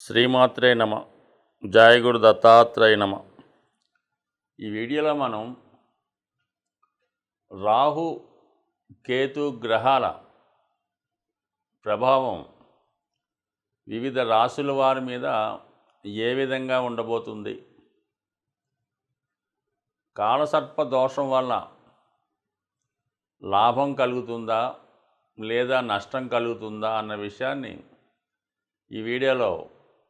శ్రీమాత్రే నమ. జాయగుడు దత్తాత్రేయ నమ. ఈ వీడియోలో మనం రాహు కేతు గ్రహాల ప్రభావం వివిధ రాశుల వారి మీద ఏ విధంగా ఉండబోతుంది? కాలసర్ప దోషం వల్ల లాభం కలుగుతుందా? లేదా నష్టం కలుగుతుందా? అన్న విషయాన్ని ఈ వీడియోలో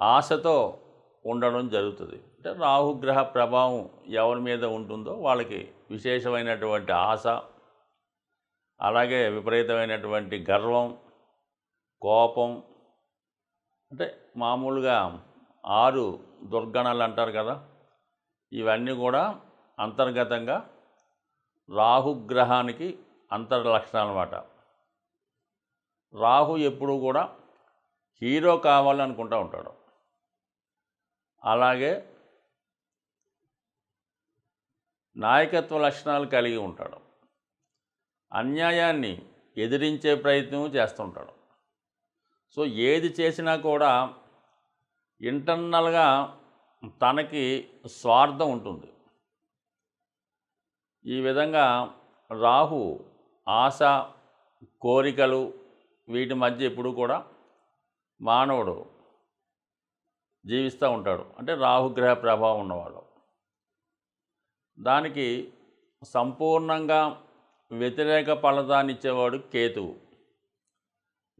ఆశతో ఉండడం జరుగుతుంది. అంటే రాహుగ్రహ ప్రభావం ఎవరి మీద ఉంటుందో వాళ్ళకి విశేషమైనటువంటి ఆశ అలాగే విపరీతమైనటువంటి గర్వం కోపం. అంటే మామూలుగా ఆరు దుర్గణాలు అంటారు కదా ఇవన్నీ కూడా అంతర్గతంగా రాహుగ్రహానికి అంతర్లక్షణాలు అన్నమాట రాహు ఎప్పుడు కూడా హీరో కావాలనుకుంటూ ఉంటాడు. అలాగే నాయకత్వ లక్షణాలు కలిగి ఉంటాడు. అన్యాయాన్ని ఎదిరించే ప్రయత్నం చేస్తుంటాడు. సో ఏది చేసినా కూడా ఇంటర్నల్గా తనకి స్వార్థం ఉంటుంది. ఈ విధంగా రాహు ఆశ కోరికలు వీటి మధ్య ఎప్పుడు కూడా మానవుడు జీవిస్తూ ఉంటాడు. అంటే రాహుగ్రహ ప్రభావం ఉన్నవాడు. దానికి సంపూర్ణంగా వ్యతిరేక ఫలితాన్ని ఇచ్చేవాడు కేతువు.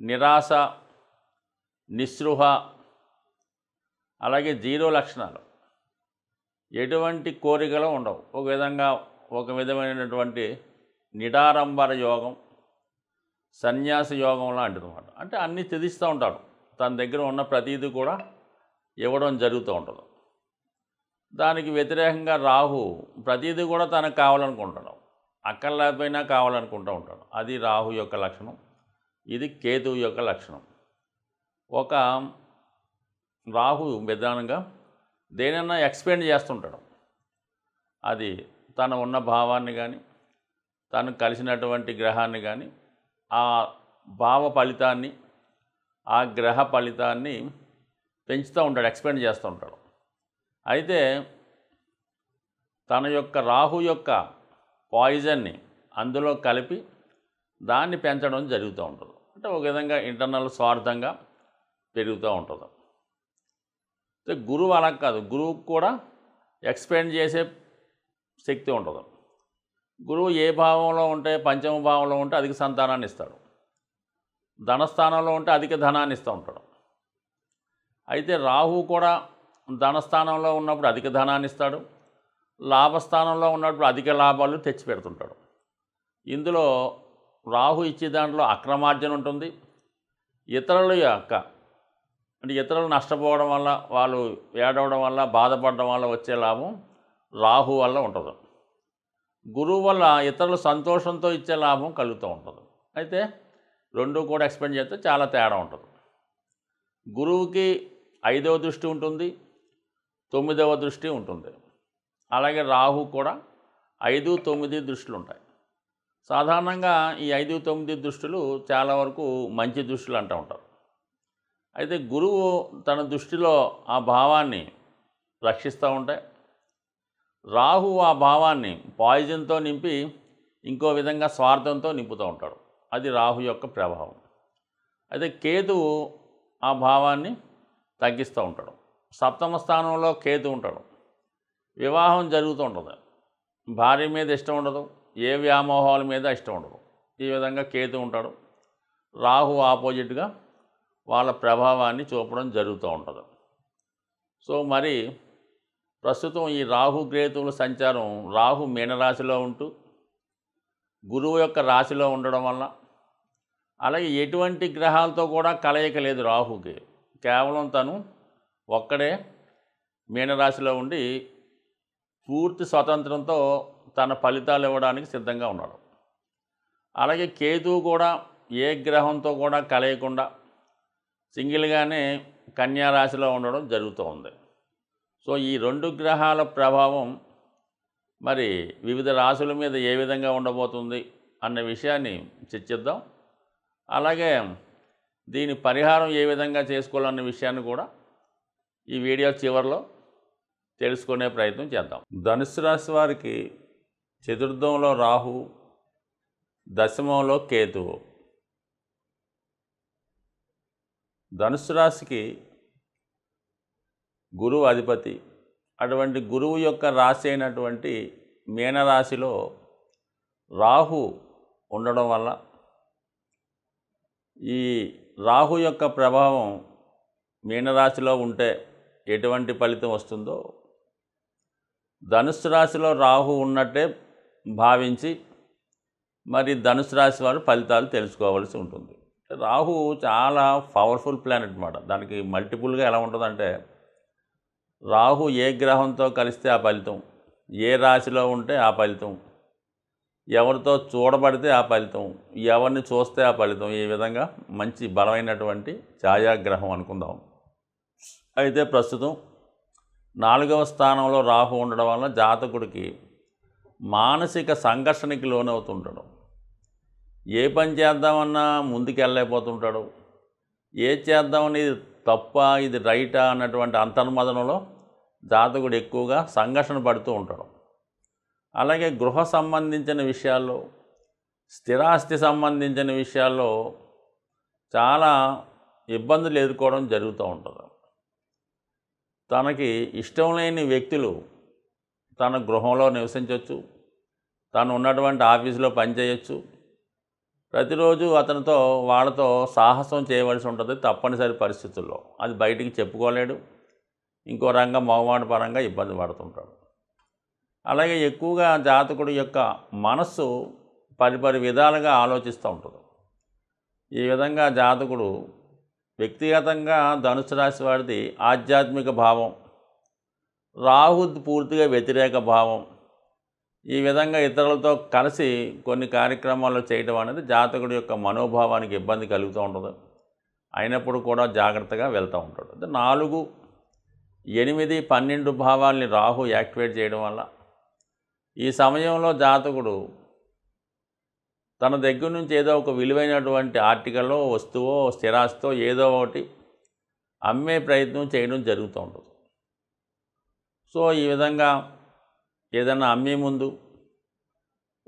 నిరాశ నిస్పృహ అలాగే జీరో లక్షణాలు. ఎటువంటి కోరికలు ఉండవు. ఒక విధంగా ఒక విధమైనటువంటి నిడారంబర యోగం సన్యాస యోగం లాంటిది అనమాట అంటే అన్నీ త్యజిస్తూ ఉంటాడు. తన దగ్గర ఉన్న ప్రతీది కూడా ఇవ్వడం జరుగుతూ ఉంటుంది. దానికి వ్యతిరేకంగా రాహు ప్రతిదీ కూడా తనకు కావాలనుకుంటాడు. అక్కడ లేకపోయినా కావాలనుకుంటూ ఉంటాడు. అది రాహు యొక్క లక్షణం. ఇది కేతువు యొక్క లక్షణం. ఒక రాహు విధానంగా దేనైనా ఎక్స్పెండ్ చేస్తుంటాడు. అది తన ఉన్న భావాన్ని కానీ తను కలిసినటువంటి గ్రహాన్ని కానీ ఆ భావ ఫలితాన్ని ఆ గ్రహ ఫలితాన్ని పెంచుతూ ఉంటాడు ఎక్స్పెండ్ చేస్తూ ఉంటాడు. అయితే తన యొక్క రాహు యొక్క పాయిజన్ని అందులో కలిపి దాన్ని పెంచడం జరుగుతూ ఉంటుంది. అంటే ఒక విధంగా ఇంటర్నల్ స్వార్థంగా పెరుగుతూ ఉంటుంది. అయితే గురువు అలా కాదు గురువుకు కూడా ఎక్స్పెండ్ చేసే శక్తి ఉంటుంది. గురువు ఏ భావంలో ఉంటే పంచమ భావంలో ఉంటే అధిక సంతానాన్ని ఇస్తాడు. ధనస్థానంలో ఉంటే అధిక ధనాన్ని ఇస్తూ ఉంటాడు. అయితే రాహు కూడా ధనస్థానంలో ఉన్నప్పుడు అధిక ధనాన్ని ఇస్తాడు. లాభస్థానంలో ఉన్నప్పుడు అధిక లాభాలు తెచ్చి పెడుతుంటాడు. ఇందులో రాహు ఇచ్చే దాంట్లో అక్రమార్జన ఉంటుంది. ఇతరుల యొక్క అంటే ఇతరులు నష్టపోవడం వల్ల వాళ్ళు ఏడవడం వల్ల బాధపడడం వల్ల వచ్చే లాభం రాహు వల్ల ఉంటుంది. గురువు వల్ల ఇతరులు సంతోషంతో ఇచ్చే లాభం కలుగుతూ ఉంటుంది. అయితే రెండు కూడా ఎక్స్పెండ్ చేస్తే చాలా తేడా ఉంటుంది. గురువుకి ఐదవ దృష్టి ఉంటుంది తొమ్మిదవ దృష్టి ఉంటుంది. అలాగే రాహు కూడా ఐదు తొమ్మిది దృష్టిలు ఉంటాయి. సాధారణంగా ఈ ఐదు తొమ్మిది దృష్టిలు చాలా వరకు మంచి దృష్టిలు అంటూ ఉంటారు. అయితే గురువు తన దృష్టిలో ఆ భావాన్ని రక్షిస్తూ ఉంటాయి రాహు ఆ భావాన్ని పాయిజన్తో నింపి ఇంకో విధంగా స్వార్థంతో నింపుతూ ఉంటాడు. అది రాహు యొక్క ప్రభావం. అయితే కేతువు ఆ భావాన్ని తగ్గిస్తూ ఉంటాడు. సప్తమ స్థానంలో కేతు ఉంటాడు. వివాహం జరుగుతూ ఉంటుంది భార్య మీద ఇష్టం ఉండదు. ఏ వ్యామోహాల మీద ఇష్టం ఉండదు. ఈ విధంగా కేతు ఉంటాడు. రాహు ఆపోజిట్గా వాళ్ళ ప్రభావాన్ని చూపడం జరుగుతూ ఉంటుంది. సో మరి ప్రస్తుతం ఈ రాహు గ్రేతువుల సంచారం రాహు మీనరాశిలో ఉంటూ గురువు యొక్క రాశిలో ఉండడం వల్ల అలాగే ఎటువంటి గ్రహాలతో కూడా కలయిక లేదు రాహుకి. కేవలం తను ఒక్కడే మీనరాశిలో ఉండి పూర్తి స్వతంత్రంతో తన ఫలితాలు ఇవ్వడానికి సిద్ధంగా ఉన్నాడు. అలాగే కేతువు కూడా ఏ గ్రహంతో కూడా కలయకుండా సింగిల్గానే కన్యా రాశిలో ఉండడం జరుగుతూ ఉంది. సో ఈ రెండు గ్రహాల ప్రభావం మరి వివిధ రాశుల మీద ఏ విధంగా ఉండబోతుంది అన్న విషయాన్ని చర్చిద్దాం. అలాగే దీని పరిహారం ఏ విధంగా చేసుకోవాలన్న విషయాన్ని కూడా ఈ వీడియో చివరిలో తెలుసుకునే ప్రయత్నం చేద్దాం. ధనుసు రాశి వారికి చతుర్థంలో రాహు దశమంలో కేతువు. ధనుసు రాశికి గురువు అధిపతి. అటువంటి గురువు యొక్క రాశి అయినటువంటి మీనరాశిలో రాహు ఉండడం వల్ల ఈ రాహు యొక్క ప్రభావం మీనరాశిలో ఉంటే ఎటువంటి ఫలితం వస్తుందో ధనుసు రాశిలో రాహు ఉన్నట్టే భావించి మరి ధనుసు రాశి వారు ఫలితాలు తెలుసుకోవాల్సి ఉంటుంది. రాహు చాలా పవర్ఫుల్ ప్లానెట్ అనమాట దానికి మల్టిపుల్గా ఎలా ఉంటుందంటే రాహు ఏ గ్రహంతో కలిస్తే ఆ ఫలితం ఏ రాశిలో ఉంటే ఆ ఫలితం ఎవరితో చూడబడితే ఆ ఫలితం ఎవరిని చూస్తే ఆ ఫలితం ఈ విధంగా మంచి బలమైనటువంటి ఛాయాగ్రహం అనుకుందాం. అయితే ప్రస్తుతం నాలుగవ స్థానంలో రాహు ఉండడం వల్ల జాతకుడికి మానసిక సంఘర్షణకి లోనవుతుంటాడు. ఏ పని చేద్దామన్నా ముందుకెళ్ళలేకపోతుంటాడు. ఏ చేద్దామని ఇది తప్ప ఇది రైటా అన్నటువంటి అంతర్మదనంలో జాతకుడు ఎక్కువగా సంఘర్షణ పడుతూ ఉంటాడు. అలాగే గృహ సంబంధించిన విషయాల్లో స్థిరాస్తి సంబంధించిన విషయాల్లో చాలా ఇబ్బందులు ఎదుర్కోవడం జరుగుతూ ఉంటుంది. తనకి ఇష్టం లేని వ్యక్తులు తన గృహంలో నివసించవచ్చు తను ఉన్నటువంటి ఆఫీసులో పనిచేయచ్చు. ప్రతిరోజు అతనితో వాళ్ళతో సాహసం చేయవలసి ఉంటుంది తప్పనిసరి పరిస్థితుల్లో. అది బయటికి చెప్పుకోలేడు. ఇంకో రంగం మొగమాట పరంగా ఇబ్బంది పడుతుంటాడు. అలాగే ఎక్కువగా జాతకుడు యొక్క మనస్సు పరిపరి విధాలుగా ఆలోచిస్తూ ఉంటుంది. ఈ విధంగా జాతకుడు వ్యక్తిగతంగా ధనుసు రాశి వాడిది ఆధ్యాత్మిక భావం రాహు పూర్తిగా వ్యతిరేక భావం ఈ విధంగా ఇతరులతో కలిసి కొన్ని కార్యక్రమాలు చేయడం అనేది జాతకుడి యొక్క మనోభావానికి ఇబ్బంది కలుగుతూ ఉంటుంది. అయినప్పుడు కూడా జాగ్రత్తగా వెళ్తూ ఉంటాడు. నాలుగు ఎనిమిది పన్నెండు భావాల్ని రాహు యాక్టివేట్ చేయడం వల్ల ఈ సమయంలో జాతకుడు తన దగ్గర నుంచి ఏదో ఒక విలువైనటువంటి ఆర్టికల్లో వస్తువో స్థిరాస్తో ఏదో ఒకటి అమ్మే ప్రయత్నం చేయడం జరుగుతూ ఉంటుంది. సో ఈ విధంగా ఏదైనా అమ్మే ముందు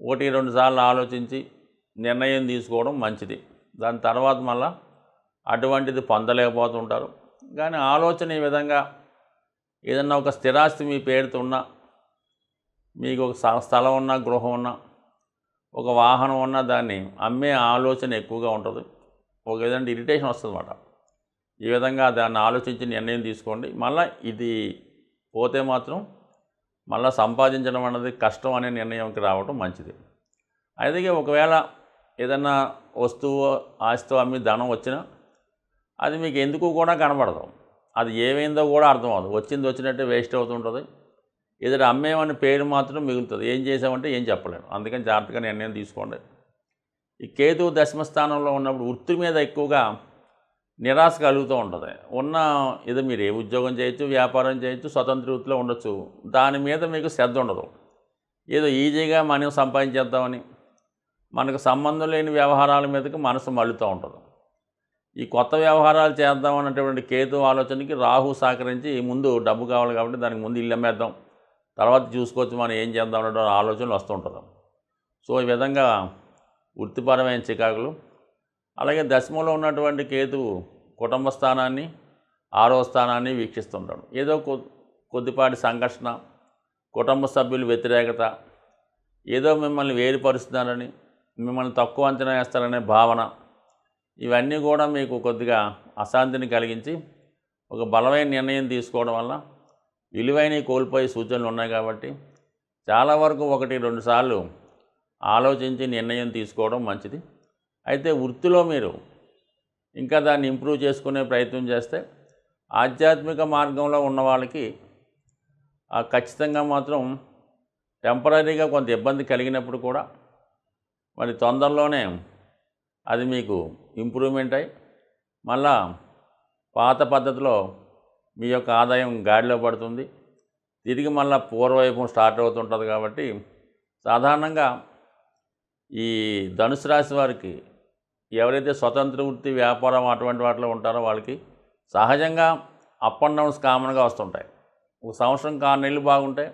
ఒకటి రెండు సార్లు ఆలోచించి నిర్ణయం తీసుకోవడం మంచిది. దాని తర్వాత మళ్ళా అటువంటిది పొందలేకపోతుంటారు. కానీ ఆలోచన ఈ విధంగా ఏదన్నా ఒక స్థిరాస్తి మీ పేరుతో ఉన్నా మీకు ఒక స్థలం ఉన్నా గృహం ఉన్నా ఒక వాహనం ఉన్నా దాన్ని అమ్మే ఆలోచన ఎక్కువగా ఉంటుంది. ఒక విధంగా ఇరిటేషన్ వస్తుంది అన్నమాట ఈ విధంగా దాన్ని ఆలోచించి నిర్ణయం తీసుకోండి. మళ్ళీ ఇది పోతే మాత్రం మళ్ళీ సంపాదించడం అన్నది కష్టం అనే నిర్ణయంకి రావడం మంచిది. అయితే ఒకవేళ ఏదన్నా వస్తువు ఆస్తితో అమ్మి ధనం వచ్చినా అది మీకు ఎందుకు కూడా కనబడదు. అది ఏమైందో కూడా అర్థం అవ్వదు. వచ్చింది వచ్చినట్టే వేస్ట్ అవుతుంటుంది. ఎదురు అమ్మేమని పేరు మాత్రం మిగులుతుంది. ఏం చేసామంటే ఏం చెప్పలేను అందుకని జాగ్రత్తగా నిర్ణయం తీసుకోండి. ఈ కేతు దశమ స్థానంలో ఉన్నప్పుడు వృత్తి మీద ఎక్కువగా నిరాశ కలుగుతూ ఉంటుంది. ఉన్న ఇది మీరు ఏ ఉద్యోగం చేయొచ్చు వ్యాపారం చేయొచ్చు స్వతంత్ర వృత్తిలో ఉండొచ్చు. దాని మీద మీకు శ్రద్ధ ఉండదు. ఏదో ఈజీగా మనం సంపాదించేద్దామని మనకు సంబంధం లేని వ్యవహారాల మీదకి మనసు మళ్ళుతూ ఉంటుంది. ఈ కొత్త వ్యవహారాలు చేద్దాం అన్నటువంటి కేతు ఆలోచనకి రాహు సహకరించి ముందు డబ్బు కావాలి కాబట్టి దానికి ముందు ఇల్లు అమ్మేద్దాం. తర్వాత చూసుకోవచ్చు మనం ఏం చేద్దాం అనే ఆలోచనలు వస్తుంటారు సో ఈ విధంగా వృత్తిపరమైన చికాకులు అలాగే దశమంలో ఉన్నటువంటి కేతువు కుటుంబ స్థానాన్ని ఆరో స్థానాన్ని వీక్షిస్తుంటాడు. ఏదో కొ కొద్దిపాటి సంఘర్షణ కుటుంబ సభ్యులు వ్యతిరేకత ఏదో మిమ్మల్ని వేరుపరుస్తున్నారని మిమ్మల్ని తక్కువ అంచనా వేస్తారనే భావన ఇవన్నీ కూడా మీకు కొద్దిగా అశాంతిని కలిగించి ఒక బలమైన నిర్ణయం తీసుకోవడం వల్ల విలువైనవి కోల్పోయే సూచనలు ఉన్నాయి కాబట్టి చాలా వరకు ఒకటి రెండు సార్లు ఆలోచించి నిర్ణయం తీసుకోవడం మంచిది. అయితే వృత్తిలో మీరు ఇంకా దాన్ని ఇంప్రూవ్ చేసుకునే ప్రయత్నం చేస్తే ఆధ్యాత్మిక మార్గంలో ఉన్న వాళ్ళకి ఖచ్చితంగా మాత్రం టెంపరీగా కొంత ఇబ్బంది కలిగినప్పుడు కూడా మరి తొందరలోనే అది మీకు ఇంప్రూవ్మెంట్ అయి మళ్ళా పాత పద్ధతిలో మీ యొక్క ఆదాయం గాడిలో పడుతుంది. తిరిగి మళ్ళీ పూర్వవైపు స్టార్ట్ అవుతుంటుంది కాబట్టి సాధారణంగా ఈ ధనుసు రాశి వారికి ఎవరైతే స్వతంత్ర వృత్తి వ్యాపారం అటువంటి వాటిలో ఉంటారో వాళ్ళకి సహజంగా అప్ అండ్ డౌన్స్ కామన్గా వస్తుంటాయి. ఒక సంవత్సరం ఆరు నెలలు బాగుంటాయి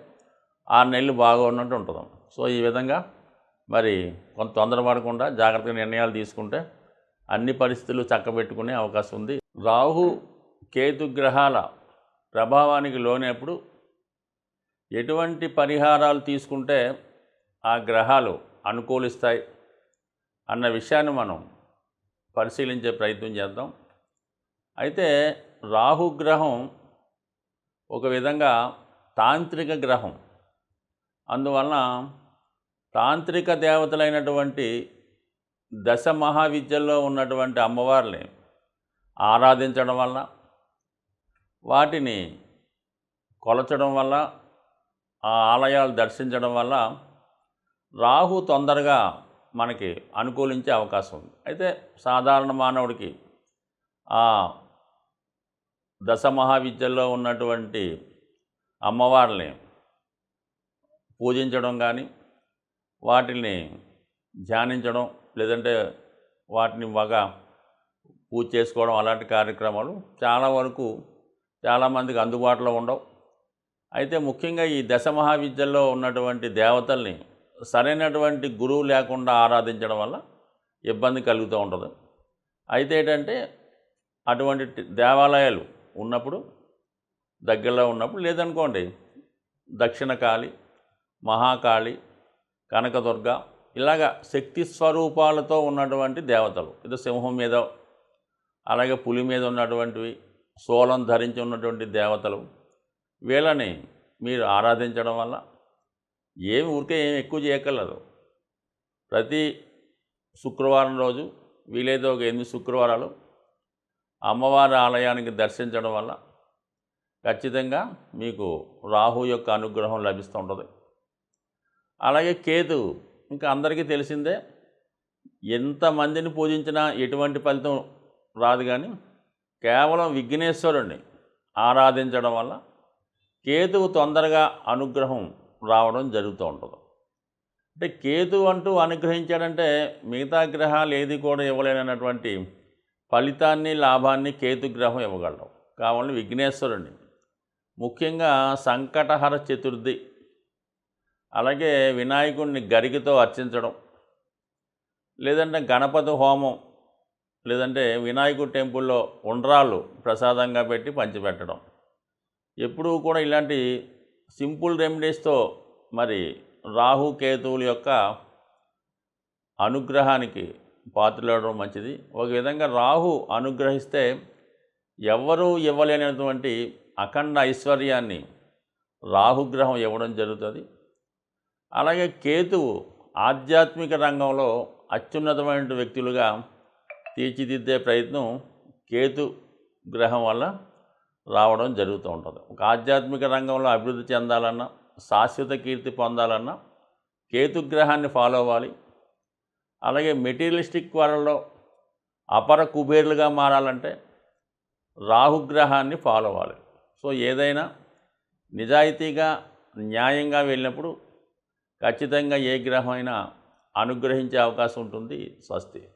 ఆరు నెలలు బాగున్నట్టు ఉంటుంది. సో ఈ విధంగా మరి కొంత తొందరపడకుండా జాగ్రత్తగా నిర్ణయాలు తీసుకుంటే అన్ని పరిస్థితులు చక్కబెట్టుకునే అవకాశం ఉంది. రాహు కేతు గ్రహాల ప్రభావానికి లోనప్పుడు ఎటువంటి పరిహారాలు తీసుకుంటే ఆ గ్రహాలు అనుకూలిస్తాయి అన్న విషయాన్ని మనం పరిశీలించే ప్రయత్నం చేద్దాం. అయితే రాహుగ్రహం ఒక విధంగా తాంత్రిక గ్రహం. అందువలన తాంత్రిక దేవతలైనటువంటి దశ మహావిద్యల్లో ఉన్నటువంటి అమ్మవారిని ఆరాధించడం వల్ల వాటిని కొలచడం వల్ల ఆ ఆలయాలు దర్శించడం వల్ల రాహు తొందరగా మనకి అనుకూలించే అవకాశం ఉంది. అయితే సాధారణ మానవుడికి ఆ దశ మహావిద్యల్లో ఉన్నటువంటి అమ్మవారిని పూజించడం కానీ వాటిని ధ్యానించడం లేదంటే వాటిని బాగా పూజ చేసుకోవడం అలాంటి కార్యక్రమాలు చాలా వరకు చాలామందికి అందుబాటులో ఉండవు. అయితే ముఖ్యంగా ఈ దశ మహావిద్యల్లో ఉన్నటువంటి దేవతల్ని సరైనటువంటి గురువు లేకుండా ఆరాధించడం వల్ల ఇబ్బంది కలుగుతూ ఉంటుంది. అయితే ఏంటంటే అటువంటి దేవాలయాలు ఉన్నప్పుడు దగ్గరలో ఉన్నప్పుడు లేదనుకోండి దక్షిణ కాళి మహాకాళి కనకదుర్గ ఇలాగ శక్తి స్వరూపాలతో ఉన్నటువంటి దేవతలు ఇది సింహం మీద అలాగే పులి మీద ఉన్నటువంటివి సోలం ధరించి ఉన్నటువంటి దేవతలు వీళ్ళని మీరు ఆరాధించడం వల్ల ఏమి ఊరికే ఏమి ఎక్కువ చేయక్కర్లేదు. ప్రతి శుక్రవారం రోజు వీలైతే ఒక ఎనిమిది శుక్రవారాలు అమ్మవారి ఆలయానికి దర్శించడం వల్ల ఖచ్చితంగా మీకు రాహు యొక్క అనుగ్రహం లభిస్తూ ఉంటుంది. అలాగే కేతు ఇంకా అందరికీ తెలిసిందే ఎంతమందిని పూజించినా ఎటువంటి ఫలితం రాదు కానీ కేవలం విఘ్నేశ్వరుణ్ణి ఆరాధించడం వల్ల కేతువు తొందరగా అనుగ్రహం రావడం జరుగుతూ ఉంటుంది. అంటే కేతు అంటూ అనుగ్రహించాడంటే మిగతా గ్రహాలు ఏది కూడా ఇవ్వలేనటువంటి ఫలితాన్ని లాభాన్ని కేతు గ్రహం ఇవ్వగలడం. కావాలని విఘ్నేశ్వరుణ్ణి. ముఖ్యంగా సంకటహర చతుర్థి అలాగే వినాయకుడిని గరికతో అర్చించడం లేదంటే గణపతి హోమం లేదంటే వినాయకుడు టెంపుల్లో ఉండ్రాళ్ళు ప్రసాదంగా పెట్టి పంచిపెట్టడం. ఎప్పుడూ కూడా ఇలాంటి సింపుల్ రెమెడీస్తో మరి రాహు కేతువుల యొక్క అనుగ్రహానికి పాత్రలవడం మంచిది. ఒక విధంగా రాహు అనుగ్రహిస్తే ఎవ్వరూ ఇవ్వలేనటువంటి అఖండ ఐశ్వర్యాన్ని రాహుగ్రహం ఇవ్వడం జరుగుతుంది. అలాగే కేతువు ఆధ్యాత్మిక రంగంలో అత్యున్నతమైన వ్యక్తులుగా తీర్చిదిద్దే ప్రయత్నం కేతు గ్రహం వల్ల రావడం జరుగుతూ ఉంటుంది. ఒక ఆధ్యాత్మిక రంగంలో అభివృద్ధి చెందాలన్నా శాశ్వత కీర్తి పొందాలన్నా కేతుగ్రహాన్ని ఫాలో అవ్వాలి. అలాగే మెటీరియలిస్టిక్ వరల్డ్లో అపర కుబేర్లుగా మారాలంటే రాహుగ్రహాన్ని ఫాలో అవ్వాలి. సో ఏదైనా నిజాయితీగా న్యాయంగా వెళ్ళినప్పుడు ఖచ్చితంగా ఏ గ్రహం అయినా అనుగ్రహించే అవకాశం ఉంటుంది స్వస్తి.